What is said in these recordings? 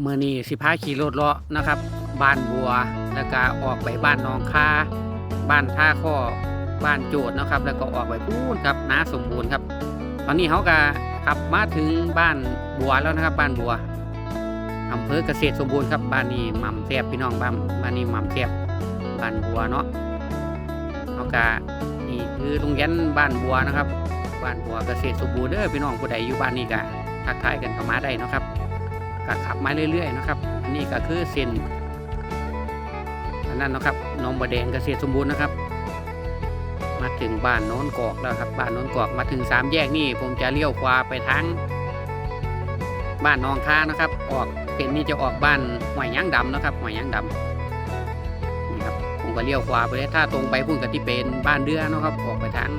เมื่อนี้สิพาขี่รถเลาะนะครับ บ้านบัวแล้วก็ออกไปบ้านหนองคาบ้านท่าข้อบ้านโจดนะครับ แล้วก็ออกไปพูนครับนาสมบูรณ์ครับ ตอนนี้เขาก็ขับมาถึงบ้านบัวแล้วนะครับ บ้านบัวอำเภอเกษตรสมบูรณ์ครับบ้านนี้หม่ำแซบพี่น้องบ้านบ้านนี้หม่ำแซบบ้านบัวเนาะเขาก็นี่คือโรงเรียนบ้านบัวนะครับ บ้านบัวเกษตรสมบูรณ์เด้อพี่น้องผู้ใดอยู่บ้านนี้ก็ทักทายกันเข้ามาได้นะครับ ก็ขับมาเรื่อยๆนะครับอันนี้ก็คือเส้นอันนั้นนะครับนองบัวแดงเกษตรสมบูรณ์นะครับ มาถึงบ้านโน้นกอกแล้วครับบ้านโน้นกอกมาถึงสามแยกนี่ผมจะเลี้ยวขวาไปทางบ้านนองค้านะครับ ออกเป็นนี่จะออกบ้านหอยยางดำนะครับหอยยางดำนี่ครับผมก็เลี้ยวขวาไปเลยถ้าตรงไปพุ่งกที่เป็นบ้านเรือนะครับออกไปทาง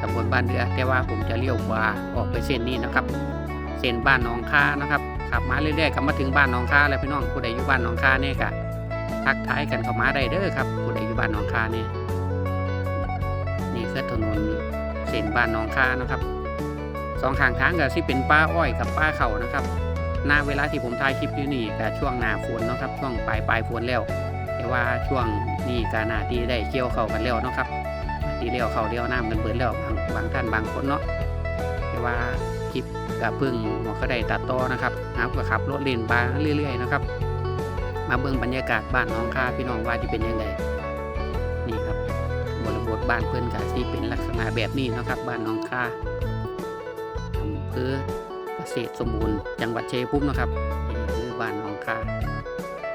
ตำบลบ้านเรือแต่ว่าผมจะเลี้ยวขวาออกไปเส้นนี้นะครับ เส้นบ้านนองค้านะครับ ขับมาเรื่อยๆกลับมาถึงบ้านหนองคาแล้วพี่น้องผู้ใดอยู่บ้านหนองคาเนี่ยก็ทักทายกันเข้ามาได้เด้อครับผู้ใดอยู่บ้านหนองคาเนี่ยนี่คือถนนเส้นบ้านหนองคานะครับสองข้างทางก็สิเป็นป้าอ้อยกับป้าเขานะครับหน้าเวลาที่ผมถ่ายคลิปอยู่นี่ก็ช่วงหน้าฝนนะครับช่วงปลายปลายฝนแล้ว แต่ว่าช่วงนี้ก็น่าที่ได้เกี่ยวเข้ากันแล้วนะครับที่เลี้ยวเข่าเลี้ยวน้ำกันเบิดแล้วบางบางท่านบางคนเนาะแต่ว่าคลิป ก็เพิ่งหัวเขาได้ตัดต่อนะครับครับก็ขับรถเล่นบาเรื่อยๆนะครับ มาเบิ่งบรรยากาศบ้านน้องคาพี่น้องว่าที่เป็นยังไงนี่ครับบริบทบ้านเพื่อนกาที่เป็นลักษณะแบบนี้นะครับ บ้านน้องคาอำเภอเกษตรสมบูรณ์จังหวัดเชัยงภูมินะครับนี่คือบ้านน้องคา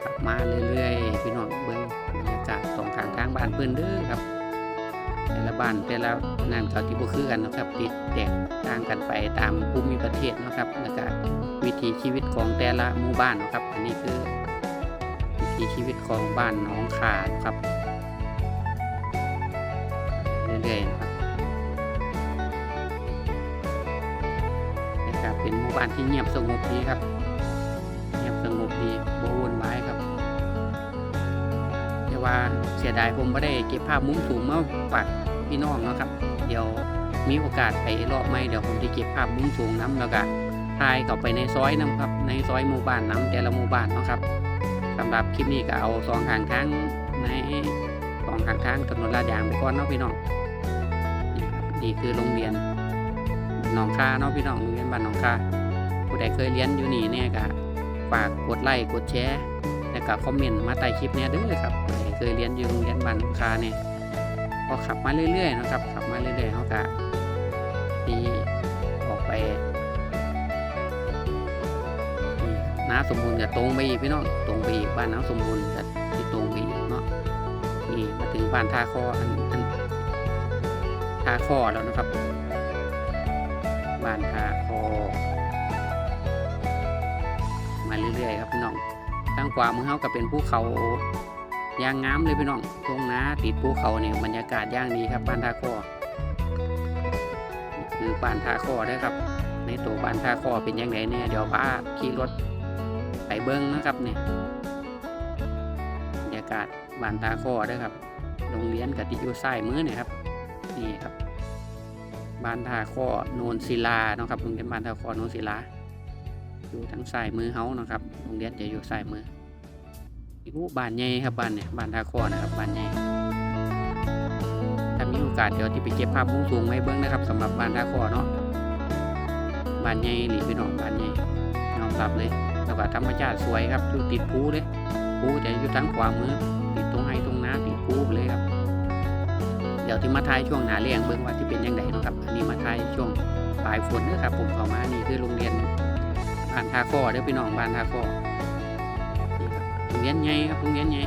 ขับมาเรื่อยๆ พี่น้องเบิ่งบรรยากาศสองข้างทางบ้านเพื่อนเด้อครับ แต่ละบ้านแต่ละนั่นก็ที่บ่คือกันนะครับติดแตกต่างกันไปตามภูมิประเทศนะครับแล้วก็วิถีชีวิตของแต่ละหมู่บ้านนะครับ อันนี้คือวิถีชีวิตของบ้านหน้องขานครับเรื่อยๆนะครับนะครับเป็นหมู่บ้านที่เงียบสงบดีครับเงียบสงบดีบ่วุ่นวายครับแต่ว่าเสียดายผมไม่ได้เก็บภาพมุมสูงมาฝาก พี่น้องนะครับ เดี๋ยวมีโอกาสไปรอบไม่เดี๋ยวผมจะเก็บภาพมุมสูงน้ำแล้วก็ถ่ายเข้าไปในซอยน้ำครับ ในซอยหมู่บ้านน้ำแต่ละหมู่บ้านนะครับสำหรับคลิปนี้ก็เอาสองข้างทางในสองข้างทางถนนลาดยางไปก่อนเนาะพี่น้องนี่คือโรงเรียนหนองคาเนาะพี่น้องโรงเรียนบ้านหนองคาผู้ใดเคยเรียนอยู่นี่เนี่ยก็ฝากกดไลค์กดแชร์แล้วก็คอมเมนต์มาใต้คลิปเนี้ยเด้อครับเคยเรียนอยู่โรงเรียนบ้านหนองคาเนี่ย พอขับมาเรื่อยๆนะครับขับมาเรื่อยๆเขาก็ที่ออกไปนี่น้าสมบูรณ์จะตรงไปอีกพี่น้องตรงไปอีกบ้านน้าสมบูรณ์จะที่ตรงไปอีกเนาะนี่มาถึงบ้านท่าคออันอันท่าคอแล้วนะครับ บ้านท่าคอมาเรื่อยๆครับพี่น้องทางขวามือเขาก็เป็นภูเขา ย่างงามเลยพี่น้องตรงนาติดภูเขาเนี่ยบรรยากาศย่างดีครับบ้านท่าคอคือบ้านท่าคอเด้อครับ ในตัวบ้านท่าคอเป็นยังไงเนี่ยเดี๋ยวพาขี่รถไปเบิ้งนะครับเนี่ยบรรยากาศบ้านท่าคอเด้อครับโรงเรียนกับที่อยู่ซ้มือเนี่ยครับนี่ครับบ้านท่าคอโนนศิลาเนาะครับโรงเรียนบ้านท่าคอโนนศิลาอยู่ทางซ้ายมือเฮานะครับโรงเรียนจะอยู่ซ้ายมือ อีกบ้านใหญ่ครับบ้านเนี่ยบ้านท่าคอนะครับบ้านใหญ่ถ้ามีโอกาสเดี๋ยวที่ไปเก็บภาพมุมสูงไว้เบิ้องนะครับสำหรับบ้านท่าคอเนาะบ้านใหญ่หรือพี่น้องบ้านใหญ่ยอมรับเลยแล้วก็ธรรมชาติสวยครับอยู่ติดภูเลยภูจะอยู่ทางขวามือติดตรงไห้ตรงน้าติดภูเลยครับ เดี๋ยวที่มาทายช่วงหนาเลี้ยงเบิ้องว่าที่เป็นยังไงนาะครับอันนี้มาทายช่วงปลายฝนนะครับผมเข้ามานี่คือโรงเรียนบ้านท่าคอเด้อพี่น้องบ้านท่าคอ โรงเรียนใหญ่ครับโรงเรียนใหญ่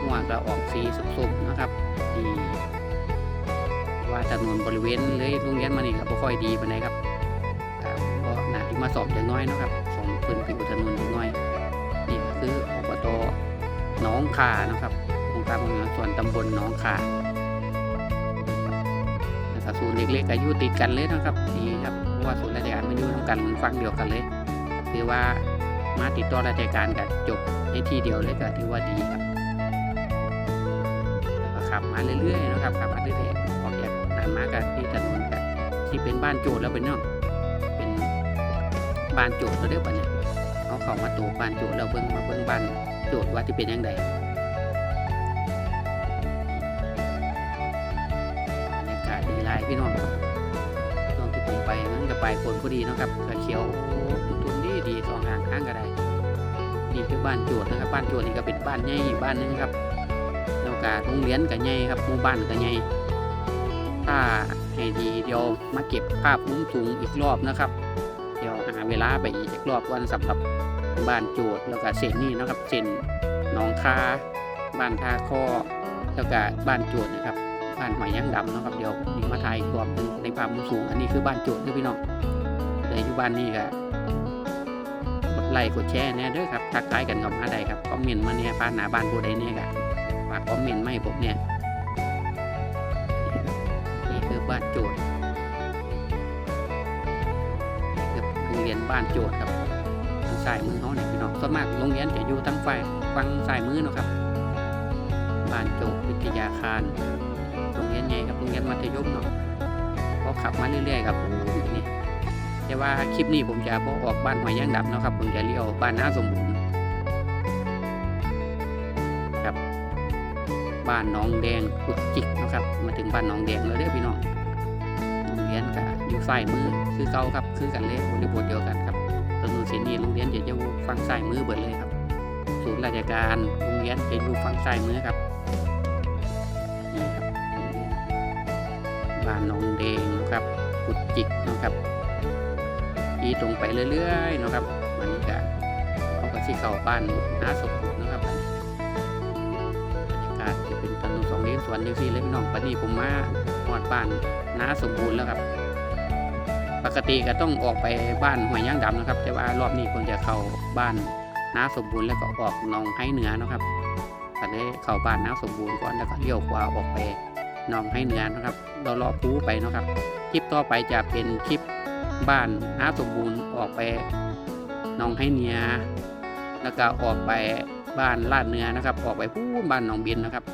หัวก็ออกสีสุกๆนะครับที่ว่าถนวนบริเวณเลยโรงเรียนมานี่ก็บ่ค่อยดีปานใดครับก็เพราะหนาที่มาสอบอย่างน้อยนะครับสองพื้นผิวถนนอย่างน้อยนี่ก็คืออบตหน้องคานะครับองค์การบริหารส่วนตำบลหน้องคาแล้วก็ศูนย์เล็กๆก็อยู่ติดกันเลยนะครับดีครับเพราะว่าศูนย์ราชการมันอยู่ทำกันฟังเดียวกันเลย คือว่า มาติดต่อราชการกับจบในที่เดียวเลยก็ถือว่าดีครับก็ขับมาเรื่อยๆนะครับขับมาเรื่อยๆออกจากด่านมากับที่ถนนกับที่เป็นบ้านโจทย์แล้วเป็นเนาะเป็นบ้านโจทย์เราเด้อปะเนี่ยเอาเข้ามาตัวบ้านโจทย์แล้วเบิ่งมาเบิ่งบ้านโจทย์ว่าจะเป็นยังไงบรรยากาศดีหลายพี่น้องตอนที่ผมไปมันก็ไปฝนพอดีนะครับก็เขียว ดีสองทางข้างก็ได้นี่คือบ้านโจทย์นะครับ บ้านโจทย์นี่ก็เป็นบ้านใหญ่บ้านนึงครับแล้วก็โรงเรียนก็ใหญ่ครับหมู่บ้านก็ใหญ่ถ้าให้ดีเดี๋ยวมาเก็บภาพมุมสูงอีกรอบนะครับ เดี๋ยวหาเวลาไปอีกรอบวันสำหรับบ้านโจทย์แล้วก็เส้นนี้นะครับเส้นหนองคาบ้านทาข้อแล้วก็บ้านโจทย์นะครับบ้านหอยยางดำนะครับเดี๋ยวนี่มาถ่ายอีกรอบในภาพมุมสูง อันนี้คือบ้านโจทย์ด้วยพี่น้องแต่อยู่บ้านนี่ก็กด ไลค์กดแชร์แน่เด้อครับทักทายกันกับมาได้ครับคอมเมนต์มาเนี่ยป้านหนาบ้านผู้ใดเนี่ยก็ฝากคอมเมนต์มาให้ผมเนี่ยนี่คือบ้านโจทย์คือโรงเรียนบ้านโจทย์ครับทางซ้ายมือเขาเนี่ยพี่น้องส่วนมากโรงเรียนจะอยู่ทางฝ่ายฝั่งซ้ายมือเนาะครับบ้านโจทย์วิทยาคารโรงเรียนใหญ่ครับโรงเรียนมัธยมเนาะพอขับมาเรื่อยๆครับอ้โหนี่ แต่ว่าคลิปนี้ผมจะบอออกบ้านหอยย่างดับนะครับ ผมจะเลี้ยวบ้านน้าสมบูรณ์ครับบ้านน้องแดงกุดจิกนะครับ มาถึงบ้านน้องแดงแล้วเด้อพี่น้องโรงเรียนกับอยู่ฝ่ายมือคือเก่าครับคือกันเลยบริบทเดียวกันครับถนนเส้นนี้โรงเรียนจะอยู่ฝั่งซ้ายมือเบิดเลยครับศูนย์ราชการโรงเรียนจะอยู่ฝั่งซ้ายมือครับนี่ครับบ้านน้องแดงนะครับกุดจิกนะครับ ขี่ตรงไปเรื่อยๆนะครับมันก็เขาก็สิเข้าบ้านหาศพปุนะครับบรรยากาศจะเป็นถนนสองเลนสวนเดียวซี่เลยพี่น้องปานนี้ผมมาหอดบ้านน้าสมบูรณ์แล้วครับ ปกติก็ต้องออกไปบ้านห้วยย่างดำนะครับ แต่ว่ารอบนี้ผมจะเข้าบ้านน้าสมบูรณ์แล้วก็ออกนองให้เหนือนะครับก็เลยเข้าบ้านน้าสมบูรณ์ก่อนแล้วก็เลี้ยวขวาออกไปนองให้เหนือนะครับเราเลาะปูไปนะครับ คลิปต่อไปจะเป็นคลิป บ้านน้าสมบูรณ์ออกไปหนองให้เนียแล้วก็ออกไปบ้านลาดเนื้อนะครับออกไปพูนบ้านหนองบินนะครับ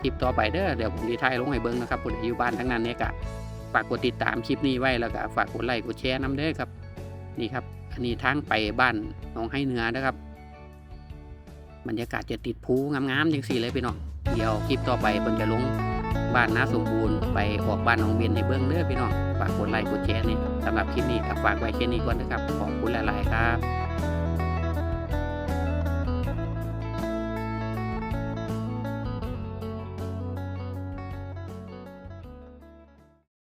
คลิปต่อไปเด้อเดี๋ยวผมดีทายลงให้เบิ้งนะครับคนอยู่บ้านทั้งนั้นเนี่ยกะฝากกดติดตามคลิปนี้ไว้แล้วก็ฝากกดไลค์กดแชร์น้ำเด้อครับ นี่ครับ อันนี้ทางไปบ้านหนองให้เนื้อนะครับบรรยากาศจะติดภูงามๆจังสี่เลยพี่น้องเดี๋ยวคลิปต่อไปผมจะลงบ้านน้าสมบูรณ์ไปออกบ้านหนองเบียนในเบื้งเด้อพี่น้อง ฝากกดไลค์กดแชร์นี่สำหรับคลิปนี้ฝากไว้แค่นี้ก่อนนะครับ ขอบคุณหลายๆครับ